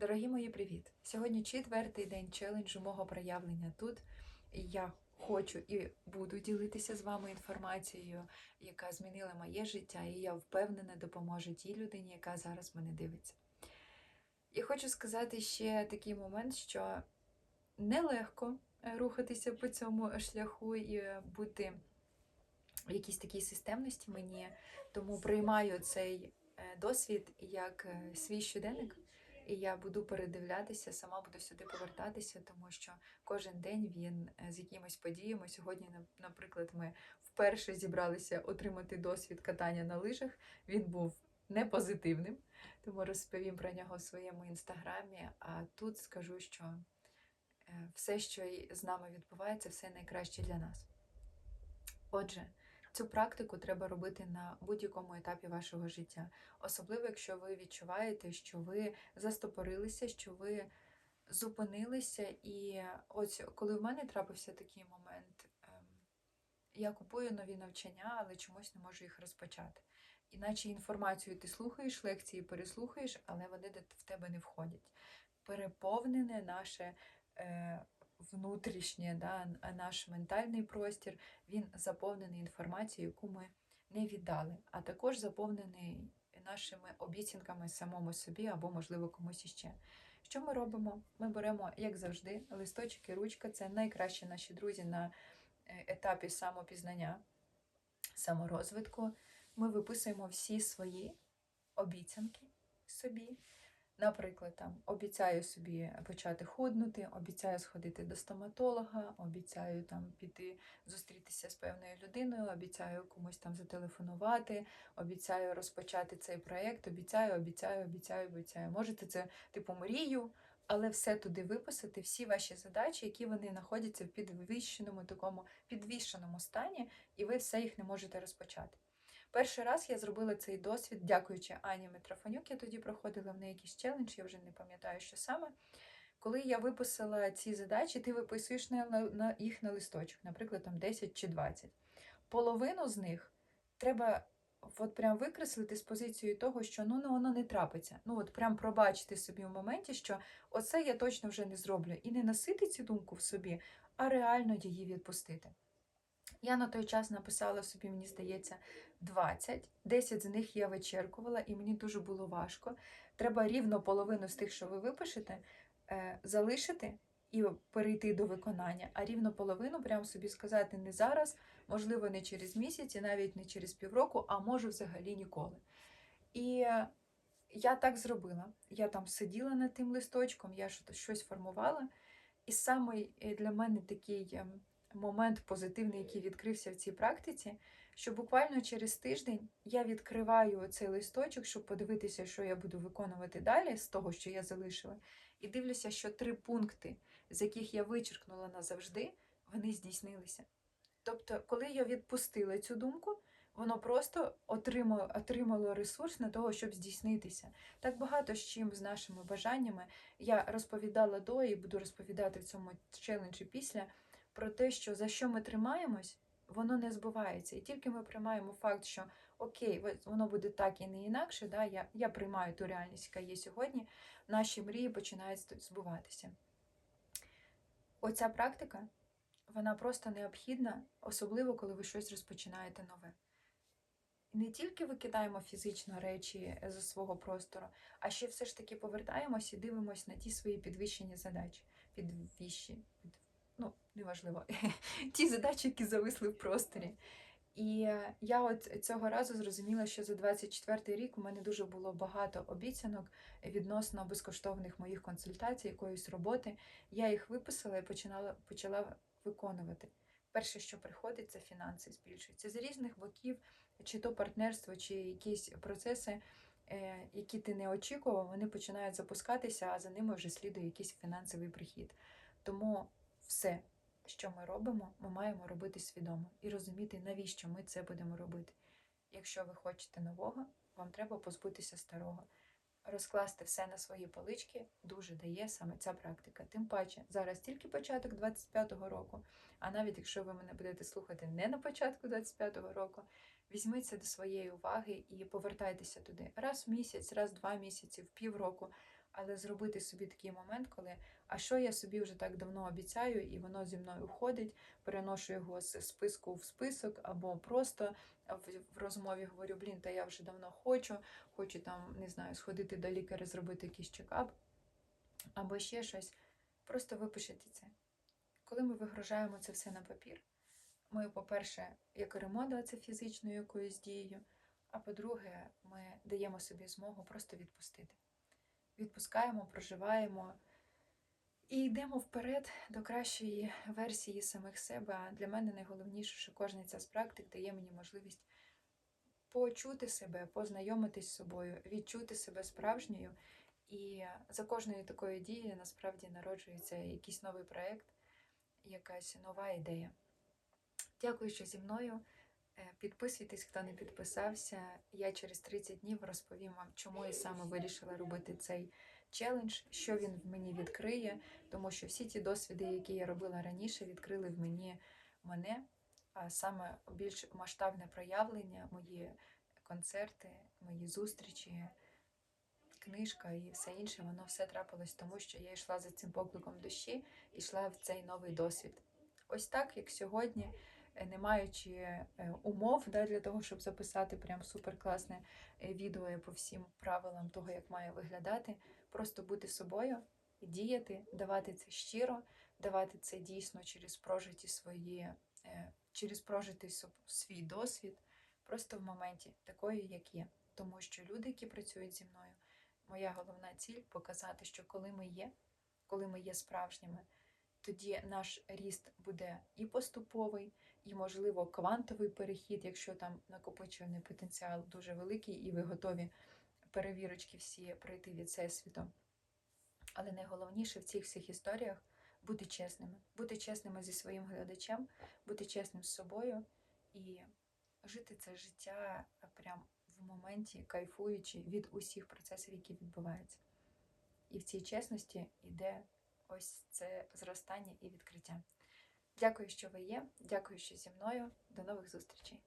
Дорогі мої, привіт! Сьогодні четвертий день челенджу мого проявлення тут. Я хочу і буду ділитися з вами інформацією, яка змінила моє життя, і я впевнена допоможе тій людині, яка зараз мене дивиться. І хочу сказати ще такий момент, що нелегко рухатися по цьому шляху і бути в якійсь такій системності мені, тому приймаю цей е, досвід як е, свій щоденник. І я буду передивлятися, сама буду сюди повертатися, тому що кожен день він е, з якимись подіями. Сьогодні, наприклад, ми вперше зібралися отримати досвід катання на лижах. Він був не позитивним, тому розповім про нього в своєму інстаграмі. А тут скажу, що е, все, що з нами відбувається, все найкраще для нас. Отже, цю практику треба робити на будь-якому етапі вашого життя, особливо якщо ви відчуваєте, що ви застопорилися, що ви зупинилися. І ось коли в мене трапився такий момент, ем, я купую нові навчання, але чомусь не можу їх розпочати. Іначе інформацію ти слухаєш, лекції переслухаєш, але вони в тебе не входять. Переповнене наше е, внутрішнє, да, наш ментальний простір, він заповнений інформацією, яку ми не віддали, а також заповнений нашими обіцянками самому собі або, можливо, комусь іще. Що ми робимо? Ми беремо, як завжди, листочок і ручка це найкращі наші друзі на е, етапі самопізнання, саморозвитку. Ми виписуємо всі свої обіцянки собі. Наприклад, там обіцяю собі почати худнути, обіцяю сходити до стоматолога, обіцяю там піти зустрітися з певною людиною, обіцяю комусь там зателефонувати, обіцяю розпочати цей проєкт, обіцяю, обіцяю, обіцяю, обіцяю. Можете це типу мрію, але все туди виписати, всі ваші задачі, які вони знаходяться в підвищеному такому підвішеному стані, і ви все їх не можете розпочати. Перший раз я зробила цей досвід, дякуючи Ані Митрофанюк. Я тоді проходила в неї якийсь челендж, я вже не пам'ятаю, що саме. Коли я виписала ці задачі, ти виписуєш на, їх на листочок, наприклад, там 10 чи 20. Половину з них треба от прям викреслити з позицією того, що ну, ну воно не трапиться. Ну от прям пробачити собі в моменті, що оце я точно вже не зроблю. І не носити цю думку в собі, а реально її відпустити. Я на той час написала собі, мені здається, 20. 10 з них я вичеркувала, і мені дуже було важко. Треба рівно половину з тих, що ви випишете, е, залишити і перейти до виконання, а рівно половину прямо собі сказати не зараз, можливо, не через місяць, і навіть не через півроку, а може взагалі ніколи. І я так зробила. Я там сиділа над тим листочком, я що- щось формувала. І самий е, для мене такий ем, момент позитивний, який відкрився в цій практиці, що буквально через тиждень я відкриваю цей листочок, щоб подивитися, що я буду виконувати далі з того, що я залишила, і дивлюся, що три пункти, з яких я вичеркнула назавжди, вони здійснилися. Тобто, коли я відпустила цю думку, воно просто отримало, отримало ресурс на того, щоб здійснитися. Так багато з чим з нашими бажаннями я розповідала до і буду розповідати в цьому челенджі після про те, що за що ми тримаємось, воно не збувається. І тільки ми приймаємо факт, що окей, воно буде так і не інакше. Да, я, я приймаю ту реальність, яка є сьогодні, наші мрії починають збуватися. Оця практика, вона просто необхідна, особливо коли ви щось розпочинаєте нове. Не тільки викидаємо фізично речі з свого простору, а ще все ж таки повертаємось і дивимося на ті свої підвищені задачі, підвищі, під, ну, неважливо, ті задачі, які зависли в просторі. І е, я от цього разу зрозуміла, що за 24 рік у мене дуже було багато обіцянок відносно безкоштовних моїх консультацій, якоїсь роботи. Я їх виписала і починала, почала виконувати. Перше, що приходить, це фінанси збільшуються з різних боків, чи то партнерство, чи якісь процеси, е, які ти не очікував, вони починають запускатися, а за ними вже слідує якийсь фінансовий прихід. Тому все, що ми робимо, ми маємо робити свідомо і розуміти, навіщо ми це будемо робити. Якщо ви хочете нового, вам треба позбутися старого. Розкласти все на свої полички дуже дає саме ця практика. Тим паче, зараз тільки початок 25-го року, а навіть якщо ви мене будете слухати не на початку 25-го року, візьміть це до своєї уваги і повертайтеся туди раз в місяць, раз в два місяці, в півроку. але зробити собі такий момент, коли а що я собі вже так давно обіцяю, і воно зі мною ходить, переношу його з списку в список, або просто в, розмові говорю: блін, та я вже давно хочу, хочу там, не знаю, сходити до лікаря, зробити якийсь чекап, або ще щось. Просто випишіть це. Коли ми вигружаємо це все на папір, ми, по-перше, якоримо да, це фізичною якоюсь дією, а по-друге, ми даємо собі змогу просто відпустити. Відпускаємо, проживаємо і йдемо вперед до кращої версії самих себе. Для мене найголовніше, що кожна ця з практик дає мені можливість почути себе, познайомитись з собою, відчути себе справжньою. І за кожною такою дією насправді народжується якийсь новий проєкт, якась нова ідея. Дякую, що зі мною. Е, Підписуйтесь, хто не підписався. Я через 30 днів розповім вам, чому я саме вирішила робити цей челендж, що він в мені відкриє, тому що всі ті досвіди, які я робила раніше, відкрили в мені мене, а саме більш масштабне проявлення, мої концерти, мої зустрічі, книжка і все інше, воно все трапилось тому, що я йшла за цим покликом душі і йшла в цей новий досвід. Ось так, як сьогодні не маючи е, умов да, для того, щоб записати прям суперкласне е, відео по всім правилам того, як має виглядати, просто бути собою, діяти, давати це щиро, давати це дійсно через прожиті свої, е, через прожитий свій досвід, просто в моменті такою, як є. Тому що люди, які працюють зі мною, моя головна ціль показати, що коли ми є, коли ми є справжніми, тоді наш ріст буде і поступовий, і, можливо, квантовий перехід, якщо там накопичувальний потенціал дуже великий, і ви готові перевірочки всі пройти від всесвіту. Але найголовніше в цих всіх історіях бути чесними, бути чесними зі своїм глядачем, бути чесним з собою і жити це життя прям в моменті, кайфуючи від усіх процесів, які відбуваються. І в цій чесності йде ось це зростання і відкриття. Дякую, що ви є. Дякую, що зі мною. До нових зустрічей.